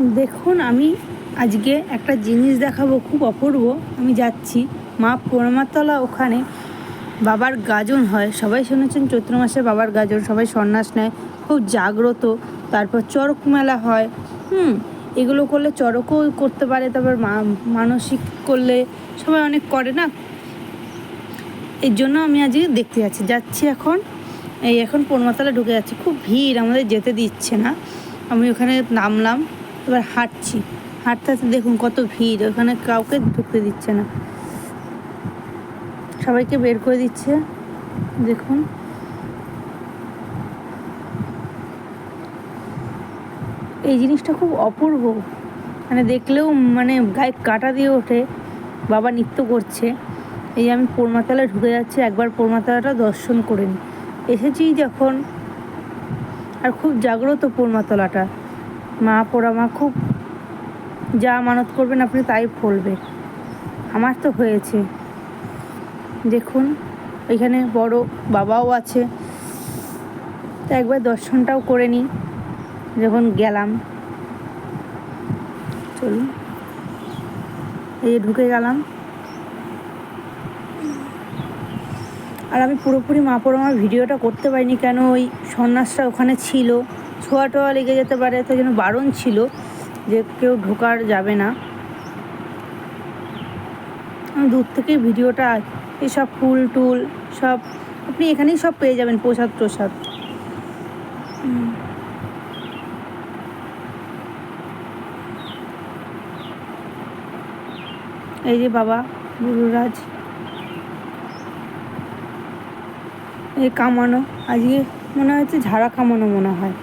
দেখুন, আমি আজকে একটা জিনিস দেখাবো, খুব অপূর্ব। আমি যাচ্ছি মা পোড়ামাতলা ওখানে। বাবার গাজন হয়। সবাই শুনেছেন চৈত্র মাসে বাবার গাজন, সবাই সন্ন্যাস নেয়, খুব জাগ্রত। তারপর চরক মেলা হয়। হুম, এগুলো করলে চরকও করতে পারে, তারপর মানসিক করলে সবাই অনেক করে না? এর জন্য আমি আজকে দেখতে যাচ্ছি। যাচ্ছি এখন, এই এখন পূর্ণমাতলা ঢুকে যাচ্ছি। খুব ভিড়, আমাদের যেতে দিচ্ছে না। আমি ওখানে নামলাম। এবার হাঁটছি। হাঁটতে হাঁটতে দেখুন কত ভিড়, ওখানে কাউকে ঢুকতে দিচ্ছে না। সবাইকে বের করে দিচ্ছে, দেখুন। এই জিনিসটা খুব অপূর্ব। মানে দেখলেও মানে গায়ে কাটা দিয়ে ওঠে, বাবা নৃত্য করছে। এই আমি পোড়মাতলায় ঢুকে যাচ্ছি, একবার পোড়মাতলাটা দর্শন করে নিই এসেছি যখন, আর খুব জাগ্রত পোড়মাতলাটা মা পোড়া মা খুব যা মানত করবেন আপনি তাই ফলবে। আমার তো হয়েছে। দেখুন, এখানে বড় বাবাও আছে। তো একবার দর্শনটাও করে নিই। যখন গেলাম, চলুন। এই ঢুকে গেলাম। আর আমি পুরোপুরি মা আমার ভিডিওটা করতে পারিনি কেন ওই সন্ন্যাসটা ওখানে ছিল। ছোঁয়া টোয়া লেগে যেতে পারে তাই জন্য বারণ ছিল যে কেউ ঢোকার যাবে না। দূর থেকেই ভিডিওটা, এসব ফুল টুল সব, আপনি এখানেই সব পেয়ে যাবেন প্রসাদ প্রসাদ এই যে বাবা, গুরুরাজ। এই কামানো, আজকে মনে হচ্ছে ঝাড়া কামানো মনে হয়।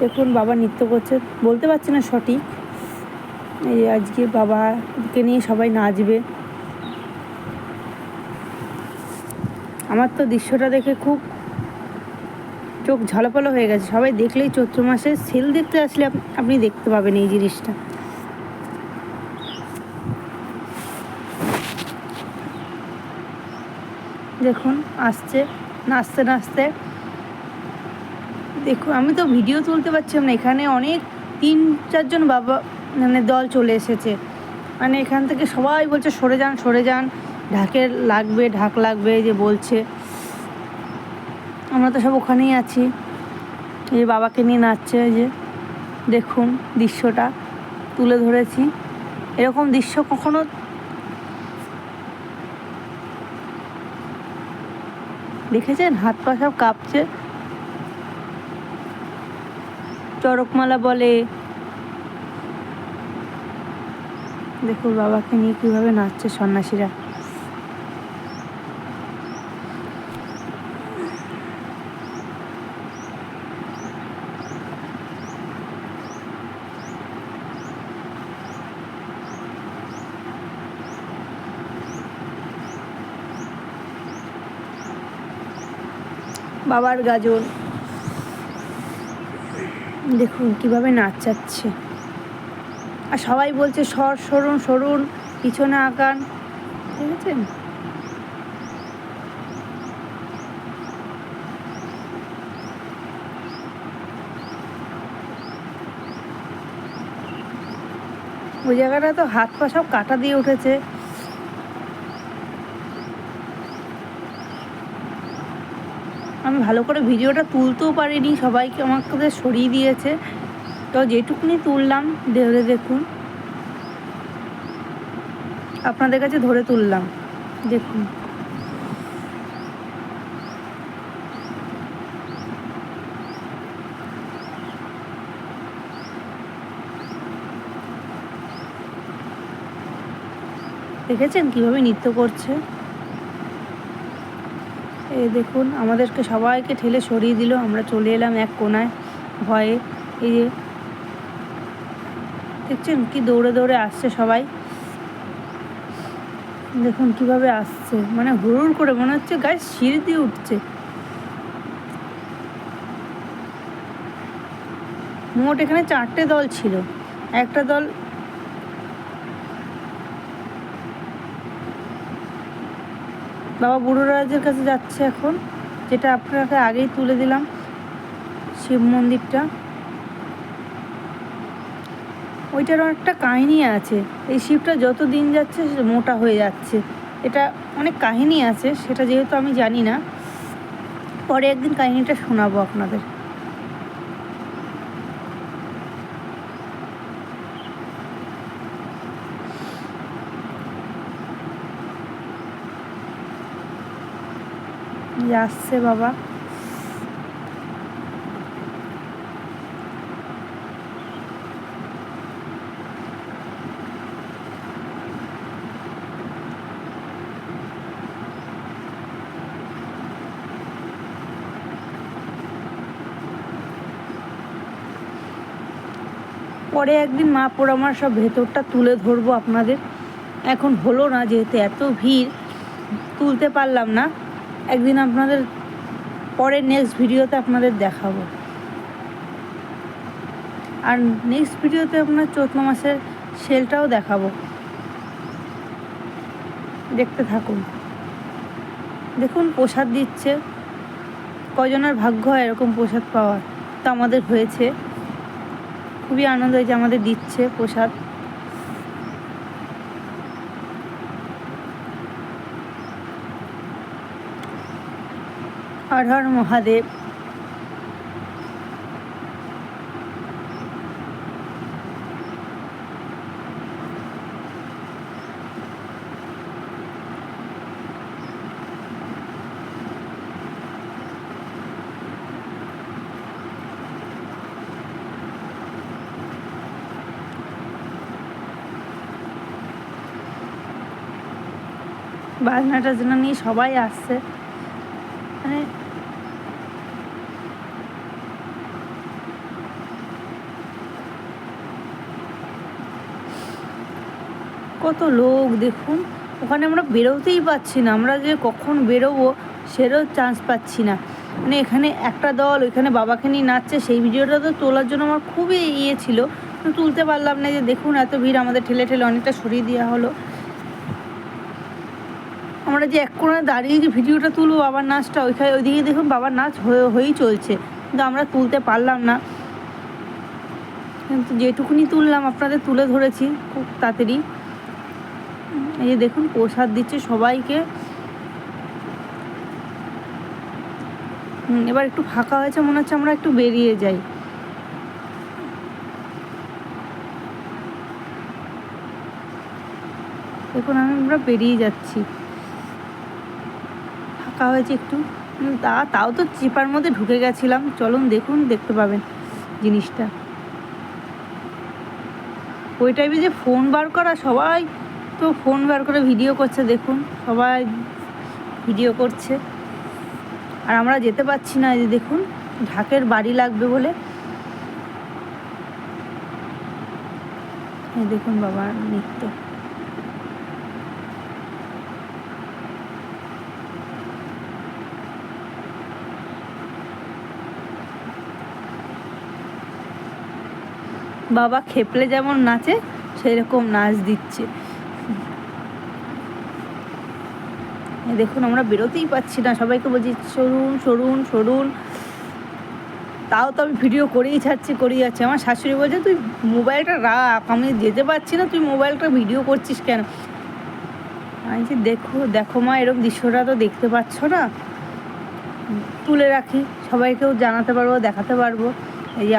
দেখুন বাবা নৃত্য করছে, বলতে পারছি না সঠিক। এই আজকে বাবাকে নিয়ে সবাই নাচবে। আমার তো দৃশ্যটা দেখে খুব চোখ ঝলপলো হয়ে গেছে। সবাই দেখলেই চৈত্র মাসে সেল দেখতে আসলে আপনি দেখতে পাবেন এই জিনিসটা। দেখুন, আসছে, নাচতে নাচতে দেখুন আমি তো ভিডিও তুলতে পারছিলাম না। এখানে অনেক তিন, চারজন বাবা মানে দল চলে এসেছে। মানে এখান থেকে সবাই বলছে, সরে যান সরে যান। ঢাকের লাগবে, ঢাক লাগবে যে বলছে। আমরা তো সব ওখানেই আছি। এই বাবাকে নিয়ে নাচছে যে দেখুন দৃশ্যটা, তুলে ধরেছি। এরকম দৃশ্য কখনো দেখেছেন? হাত পা সব কাঁপছে। চড়কমালা বলে দেখুন বাবাকে নিয়ে কীভাবে নাচছে সন্ন্যাসীরা। বাবার গাজন। দেখুন কীভাবে নাচাচ্ছে। আর সবাই বলছে, সর, সরুন সরুন, পিছনে আঁকান দেখেছেন ওই জায়গাটা তো হাত পা সব কাটা দিয়ে উঠেছে। আমি ভালো করে ভিডিওটা তুলতেও পারিনি, সবাইকে আমাকে সরিয়ে দিয়েছে। তো যেটুকুনি তুললাম ধরে দেখুন। আপনাদের কাছে ধরে তুললাম, দেখুন। দেখেছেন কীভাবে নৃত্য করছে? এই দেখুন, আমাদেরকে সবাইকে ঠেলে সরিয়ে দিল। আমরা চলে এলাম এক কোনায় ভয়ে। এই যে, দেখছেন কি দৌড়ে দৌড়ে আসছে সবাই? দেখুন কীভাবে আসছে। মানে হুড়ুর করে মনে হচ্ছে গায়ে সিঁড়ি দিয়ে উঠছে। মোট এখানে চারটে দল ছিল। একটা দল বাবা বুড়োরাজের কাছে যাচ্ছে এখন, যেটা আপনাকে আগেই তুলে দিলাম, শিব মন্দিরটা। ওইটার অনেকটা কাহিনী আছে, এই শিবটা যত দিন যাচ্ছে মোটা হয়ে যাচ্ছে। এটা অনেক কাহিনী আছে, সেটা যেহেতু আমি জানি না। পরে একদিন কাহিনীটা শোনাবো আপনাদের। আসছে বাবা। পরে একদিন মা পোড় আমার সব ভেতরটা তুলে ধরবো আপনাদের। এখন হলো না যেহেতু এত ভিড়, তুলতে পারলাম না। একদিন আপনাদের পরে নেক্সট ভিডিওতে আপনাদের দেখাবো। আর নেক্সট ভিডিওতে আপনার চৈত্র মাসের সেলটাও দেখাবো। দেখতে থাকুন। দেখুন, প্রসাদ দিচ্ছে। কজনের ভাগ্য হয় এরকম প্রসাদ পাওয়ার? তো আমাদের হয়েছে। খুবই আনন্দ হয়েছে, আমাদের দিচ্ছে প্রসাদ। হর হর মহাদেব। বাজনা টাজনা নিয়ে সবাই আসছে। কত লোক, দেখুন, ওখানে আমরা বেরোতেই পাচ্ছি না। আমরা যে কখন বেরোবো সেরও চান্স পাচ্ছি না। মানে এখানে একটা দল, ওইখানে বাবাকে নিয়ে নাচছে, সেই ভিডিওটা তো তোলার জন্য আমার খুবই ইয়ে ছিল। তুলতে পারলাম না যে, দেখুন, এত ভিড়, আমাদের ঠেলে ঠেলে অনেকটা সরিয়ে দেওয়া হলো। আমরা যে এক কোণে দাঁড়িয়ে যে ভিডিওটা তুলবো বাবার নাচটা, ওইখানে ওইদিকে দেখুন বাবার নাচ হয়ে, হয়েই চলছে। কিন্তু আমরা তুলতে পারলাম না। কিন্তু যেটুকুনি তুললাম, আপনাদের তুলে ধরেছি খুব তাড়াতাড়ি। এই যে দেখুন, প্রসাদ দিচ্ছে সবাইকে। এবার একটু ফাঁকা হয়েছে, মনে হচ্ছে আমরা একটু বেরিয়ে যাই। আমি আমরা বেরিয়ে যাচ্ছি। ফাঁকা হয়েছে একটু। তা, তাও তো চিপার মধ্যে ঢুকে গেছিলাম। চলুন দেখুন, দেখতে পাবেন জিনিসটা। ওই টাইপে যে ফোন বার করা সবাই তো ফোন বার করে ভিডিও করছে, দেখুন, সবাই ভিডিও করছে। আর আমরা যেতে পারছি না যে দেখুন, ঢাকের বাড়ি লাগবে বলে। দেখুন বাবার নৃত্য। বাবা খেপলে যেমন নাচে, সেরকম নাচ দিচ্ছে এই দেখুন, আমরা বেরোতেই পাচ্ছি না। সবাইকে বলছি, সরুন সরুন সরুন। তাও তো আমি ভিডিও করেই ছাড়ছি, করেই যাচ্ছি। আমার শাশুড়ি বলছে, তুই মোবাইলটা রাখ, আমি যেতে পারছি না, তুই মোবাইলটা ভিডিও করছিস কেন? আমি বলছি, দেখো দেখো মা, এরকম দৃশ্যটা তো দেখতে পাচ্ছ না? তুলে রাখি, সবাইকেও জানাতে পারব, দেখাতে পারব। এই যে